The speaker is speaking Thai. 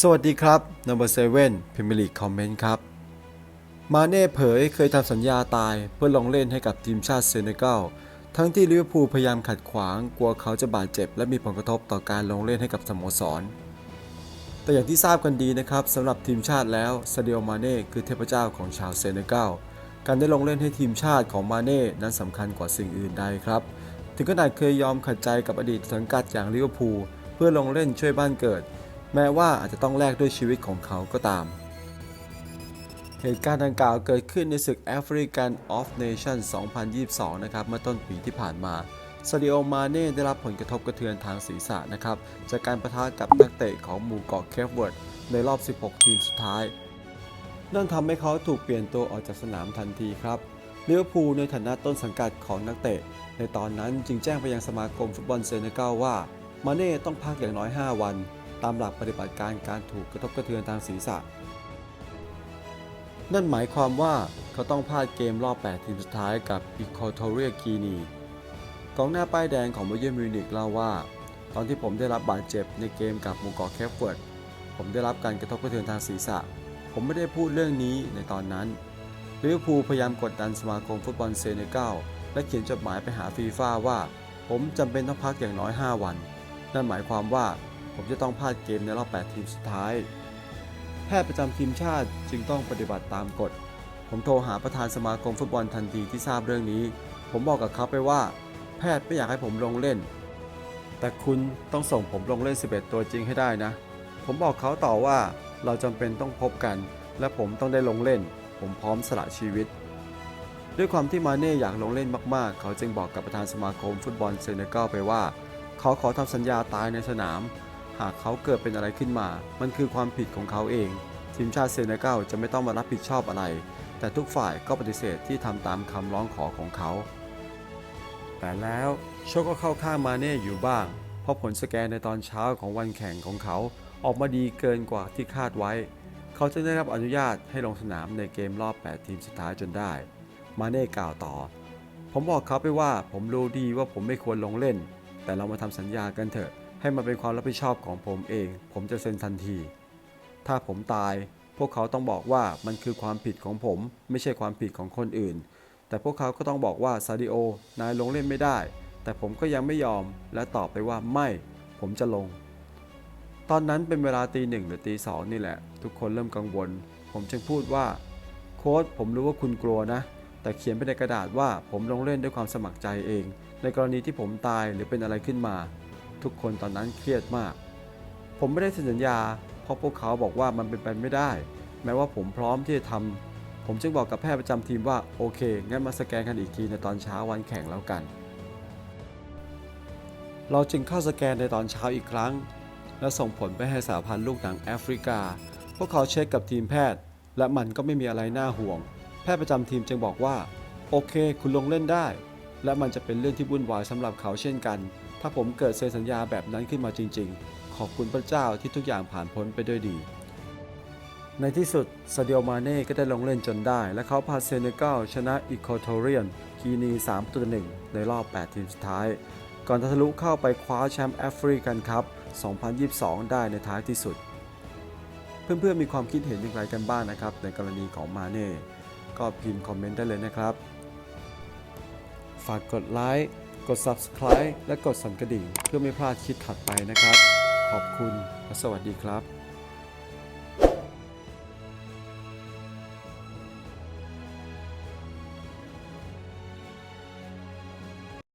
สวัสดีครับ Number 7 Premier League Comment ครับ มาเน่เผยเคยทำสัญญาตายเพื่อลงเล่นให้กับทีมชาติเซเนกัลทั้งที่ลิเวอร์พูลพยายามขัดขวางกลัวเขาจะบาดเจ็บ และมีผลกระทบต่อการลงเล่นให้กับสโมสร แต่อย่างที่ทราบกันดีนะครับสำหรับทีมชาติแล้วซาดิโอมาเน่คือเทพเจ้าของชาวเซเนกัลการได้ลงเล่นให้ทีมชาติของมาเน่นั้นสำคัญกว่าสิ่งอื่นใดครับ ถึงขนาดเคยยอมขัดใจกับอดีตสังกัดอย่างลิเวอร์พูลเพื่อลงเล่นช่วยบ้านเกิด แม้ว่าอาจจะต้องแลกด้วยชีวิตของเขาก็ตาม เหตุการณ์ดังกล่าวเกิดขึ้นในศึก African of Nations 2022 นะครับ เมื่อต้นปีที่ผ่านมาซาดิโอ มาเน่ได้รับผลกระทบกระเทือนทางศีรษะนะครับ จากการประทะกับนักเตะของหมู่เกาะเคฟเวิร์ดในรอบ 16 ทีมสุดท้าย นั่นทำให้เขาถูกเปลี่ยนตัวออกจากสนามทันทีครับเลิเวอร์พูในฐานะต้นสังกัดของนักเตะ ในตอนนั้นจึงแจ้งไปยังสมาคมฟุตบอลเซเนกัลว่า มาเน่ต้องพักอย่างน้อย 5 วัน ตามหลักปฏิบัติการการถูกกระทบกระเทือนทางศีรษะ นั่นหมายความว่าเขาต้องพลาดเกมรอบ 8 ทีมสุดท้ายกับอีโคโทเรียกีนีกองหน้าป้ายแดงของบเย r n มิวนิกเล่าว่า ตอนที่ผมได้รับบาดเจ็บในเกมกับหมูเกาะแคฟเฟิร์ดผมได้รับการกระทบกระเทือนทางศีรษะ ผมไม่ได้พูดเรื่องนี้ในตอนนั้นลิเวอร์พูลพยายามกดดันสมาคมฟุตบอลเซเนกัลและเขียนจดหมายไปหาฟีฟ่าว่า ผมจำเป็นต้องพักอย่างน้อย 5 วัน นั่นหมายความว่า ผมจะต้องพลาดเกมในรอบ 8 ทีมสุดท้าย แพทย์ประจำทีมชาติจึงต้องปฏิบัติตามกฎ ผมโทรหาประธานสมาคมฟุตบอลทันทีที่ทราบเรื่องนี้ ผมบอกกับเขาไปว่า แพทย์ไม่อยากให้ผมลงเล่น แต่คุณต้องส่งผมลงเล่น 11 ตัวจริงให้ได้นะ ผมบอกเขาต่อว่าเราจำเป็นต้องพบกัน และผมต้องได้ลงเล่น ผมพร้อมสละชีวิตด้วยความที่มาเน่อยากลงเล่นมากๆ เขาจึงบอกกับประธานสมาคมฟุตบอลเซเนกัลไปว่า เขาขอทำสัญญาตายในสนาม หากเขาเกิดเป็นอะไรขึ้นมา มันคือความผิดของเขาเอง ทีมชาติเซเนกัลจะไม่ต้องมารับผิดชอบอะไร แต่ทุกฝ่ายก็ปฏิเสธที่ทำตามคำร้องขอของเขา แต่แล้วโชคก็เข้าข้างมาเน่อยู่บ้าง เพราะผลสแกนในตอนเช้าของวันแข่งของเขาออกมาดีเกินกว่าที่คาดไว้ เขาจะได้รับอนุญาตให้ลงสนามในเกมรอบ 8 ทีมสุดท้ายจนได้ มาเน่กล่าวต่อ ผมบอกเขาไปว่าผมรู้ดีว่าผมไม่ควรลงเล่น แต่เรามาทำสัญญากันเถอะ ให้มันเป็นความรับผิดชอบของผมเอง ผมจะเซ็นทันที ถ้าผมตาย พวกเขาต้องบอกว่ามันคือความผิดของผม ไม่ใช่ความผิดของคนอื่น แต่พวกเขาก็ต้องบอกว่าซาดิโอ นายลงเล่นไม่ได้ แต่ผมก็ยังไม่ยอม และตอบไปว่าไม่ ผมจะลง ตอนนั้นเป็นเวลาตีหนึ่งหรือตีสองนี่แหละ ทุกคนเริ่มกังวล ผมจึงพูดว่า โค้ชผมรู้ว่าคุณกลัวนะ แต่เขียนไปในกระดาษว่าผมลงเล่นด้วยความสมัครใจเอง ในกรณีที่ผมตายหรือเป็นอะไรขึ้นมา ทุกคนตอนนั้นเครียดมาก ผมไม่ได้เซ็นสัญญา เพราะพวกเขาบอกว่ามันเป็นไปไม่ได้ แม้ว่าผมพร้อมที่จะทำผมจึงบอกกับแพทย์ประจำทีมว่าโอเค งั้นมาสแกนกันอีกทีในตอนเช้าวันแข่งแล้วกัน เราจึงเข้าสแกนในตอนเช้าอีกครั้ง และส่งผลไปให้สหพันธ์ลูกหนังแอฟริกา พวกเขาเช็คกับทีมแพทย์ และมันก็ไม่มีอะไรน่าห่วง แพทย์ประจำทีมจึงบอกว่า โอเค คุณลงเล่นได้และมันจะเป็นเรื่องที่วุ่นวายสำหรับเขาเช่นกัน ถ้าผมเกิดเซ็นสัญญาแบบนั้นขึ้นมาจริง ๆ ขอบคุณพระเจ้าที่ทุกอย่างผ่านพ้นไปด้วยดี ในที่สุดซาเดิโอมาเน่ก็ได้ลงเล่นจนได้ และเขาพาเซเนกัลชนะอีโคโทเรียนกีนี3ตัวหนึ่งในรอบ 8 ทีมสุดท้าย ก่อนทะลุเข้าไปคว้าแชมป์แอฟริกันคัพ2022 ได้ในท้ายที่สุด เพื่อนๆมีความคิดเห็นอย่างไรกันบ้างนะครับ ในกรณีของมาเน่ก็พิมพ์คอมเมนต์ได้เลยนะครับ ฝากกดไลค์ กด Subscribe และกดสั่นกระดิ่ง เพื่อไม่พลาดคลิปถัดไปนะครับ ขอบคุณและสวัสดีครับ